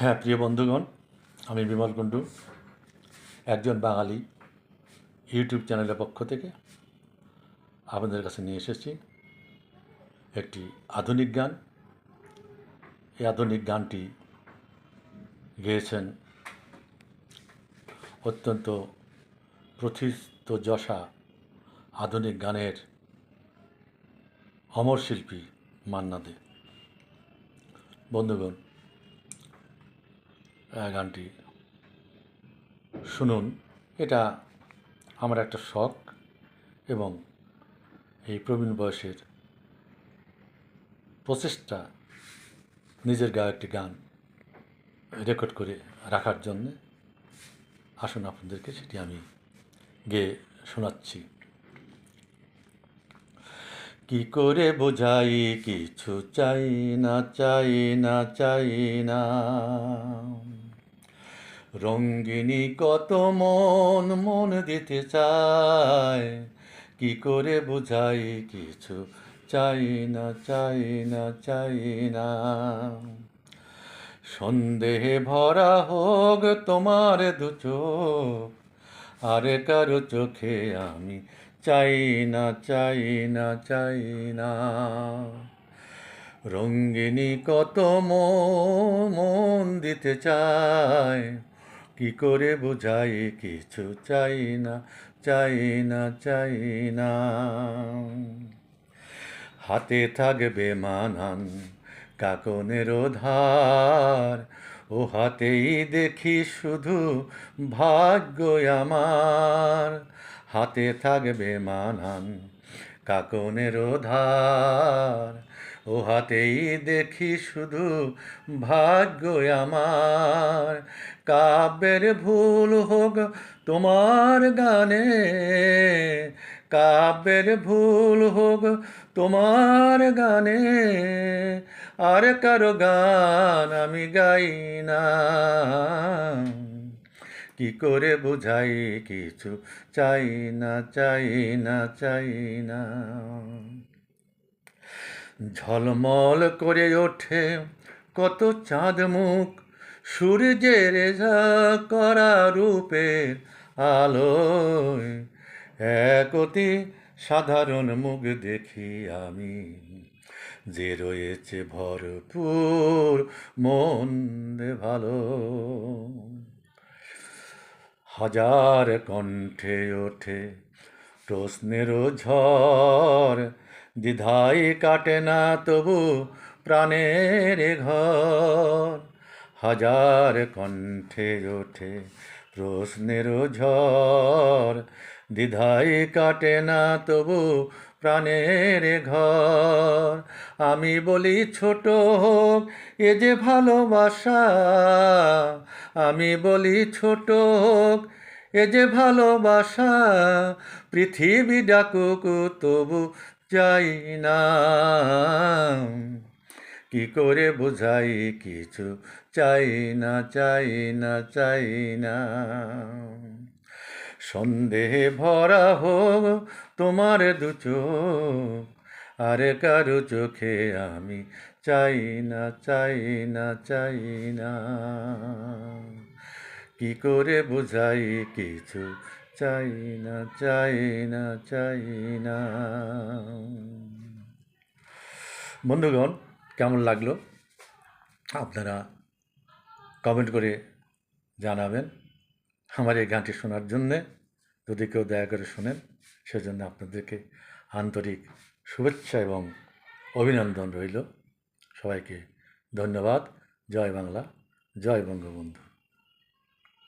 হ্যাঁ প্রিয় বন্ধুগণ, আমি বিমল কুণ্ডু, একজন বাঙালি ইউটিউব চ্যানেলের পক্ষ থেকে আপনাদের কাছে নিয়ে এসেছি একটি আধুনিক গান। এই আধুনিক গানটি গেয়েছেন অত্যন্ত প্রথিত যশা আধুনিক গানের অমর শিল্পী মান্না দে। বন্ধুগণ গানটি। শুনুন, এটা আমার একটা শখ এবং এই প্রবীণ বয়সের প্রচেষ্টা নিজের গায়ে একটি গান রেকর্ড করে রাখার জন্যে। আসুন আপনাদেরকে সেটি আমি গেয়ে শোনাচ্ছি। কি করে বোঝাই, কিছু চাই না চাই না চাই না। রঙ্গিনী কত মন মন দিতে চায়। কি করে বুঝাই কিছু? চাই না চাই না চাই না। সন্দেহে ভরা হোক তোমার দু চোখ, আরে কারও চোখে আমি চাই না চাই না চাই না। রঙ্গিনী কত মন দিতে চায় কি করে বোঝাই? কিছু চাই না চাই না চাই না। হাতে থাকবে মানান কাকনের ধার, ও হাতেই দেখি শুধু ভাগ্য আমার। হাতে থাকবে মানান কাকনের ধার ও হাতেই দেখি শুধু ভাগ্য আমার। কাব্যের ভুল হোক তোমার গানে, কাব্যের ভুল হোক তোমার গানে। আর কারও গান আমি গাই না। কি করে বুঝাই কিছু? চাই না চাই না চাই না। ঝলমল করে ওঠে কত চাঁদ মুখ, সূর্যের করা রূপের আলোয়। এক অতি সাধারণ মুখ দেখি আমি, যে রয়েছে ভরপুর মন ভালো। হাজার কণ্ঠে ওঠে প্রশ্নেরও ঝড়। দ্বিধাই কাটে না তবু প্রাণের ঘর। হাজার কণ্ঠে ওঠে প্রশ্নেরও ঝড়। দ্বিধাই কাটে না তবু প্রাণের ঘর। আমি বলি, ছোট হোক, এ যে ভালোবাসা। আমি বলি, ছোট হোক, এ যে ভালোবাসা। পৃথিবী ডাকুক, তবু চাই না। কি করে বোঝাই? কিছু চাই না চাই না চাই না। সন্দেহে ভরা হোক তোমার দু চোখ। আর কারও চোখে আমি চাই না চাই না চাই না। কি করে বোঝাই কিছু? চাই না চাই না চাই না। বন্ধুগণ, কেমন লাগল? আপনারা কমেন্ট করে জানাবেন। আমার এই গানটি শোনার জন্যে যদি কেউ দয়া করে শোনেন, সেজন্য আপনাদেরকে আন্তরিক শুভেচ্ছা এবং অভিনন্দন রইল। সবাইকে ধন্যবাদ। জয় বাংলা, জয় বঙ্গবন্ধু।